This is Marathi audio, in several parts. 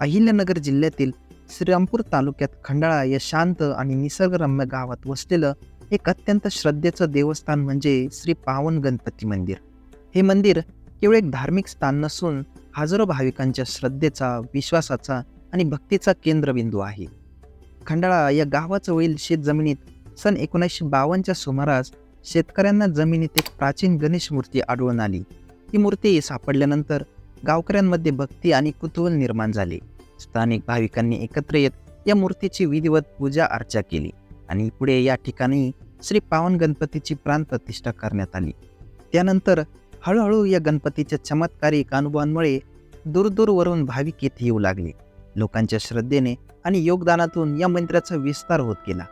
अहिल्यानगर जिल्ह्यातील श्रीरामपूर तालुक्यात खंडाळा या शांत आणि निसर्गरम्य गावात वसलेलं एक अत्यंत श्रद्धेचं देवस्थान म्हणजे श्री पावन गणपती मंदिर. हे मंदिर केवळ एक धार्मिक स्थान नसून हजारो भाविकांच्या श्रद्धेचा विश्वासाचा आणि भक्तीचा केंद्रबिंदू आहे. खंडाळा या गावाचं शेतजमिनीत सन एकोणीसशे बावन्नच्या सुमारास शेतकऱ्यांना जमिनीत एक प्राचीन गणेश मूर्ती आढळून आली. ही मूर्ती सापडल्यानंतर गावकऱ्यांमध्ये भक्ती आणि कुतूहल निर्माण झाले. स्थानिक भाविकांनी एकत्र येत या मूर्तीची विधिवत पूजा अर्चा केली आणि पुढे या ठिकाणी श्री पावन गणपतीची प्राण प्रतिष्ठा करण्यात आली. त्यानंतर हळूहळू या गणपतीच्या चमत्कारिक अनुभवांमुळे दूरदूरवरून भाविक येथे येऊ लागले. लोकांच्या श्रद्धेने आणि योगदानातून या मंदिराचा विस्तार होत गेला.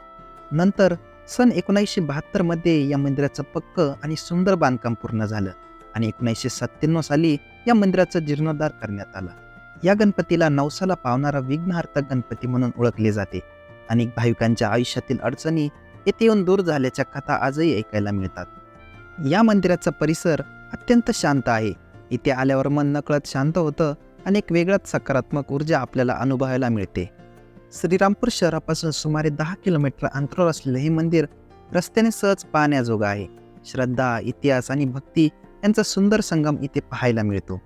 नंतर सन एकोणीसशे बहात्तरमध्ये या मंदिराचं पक्क आणि सुंदर बांधकाम पूर्ण झालं आणि एकोणीसशे सत्त्याण्णव साली या मंदिराचा जीर्णोद्धार करण्यात आला. या गणपतीला नवसाला पावणारा विघ्नहार्थ गणपती म्हणून ओळखले जाते अनेक भाविकांच्या आयुष्यातील अडचणी येथे येऊन दूर झाल्याच्या कथा आजही ऐकायला मिळतात. या मंदिराचा परिसर अत्यंत शांत आहे. इथे आल्यावर मन नकळत शांत होतं आणि एक वेगळाच सकारात्मक ऊर्जा आपल्याला अनुभवायला मिळते. श्रीरामपूर शहरापासून सुमारे दहा किलोमीटर अंतरावर असलेलं हे मंदिर रस्त्याने सहज पाहण्याजोगं आहे. श्रद्धा इतिहास आणि भक्ती यांचा सुंदर संगम इथे पाहायला मिळतो.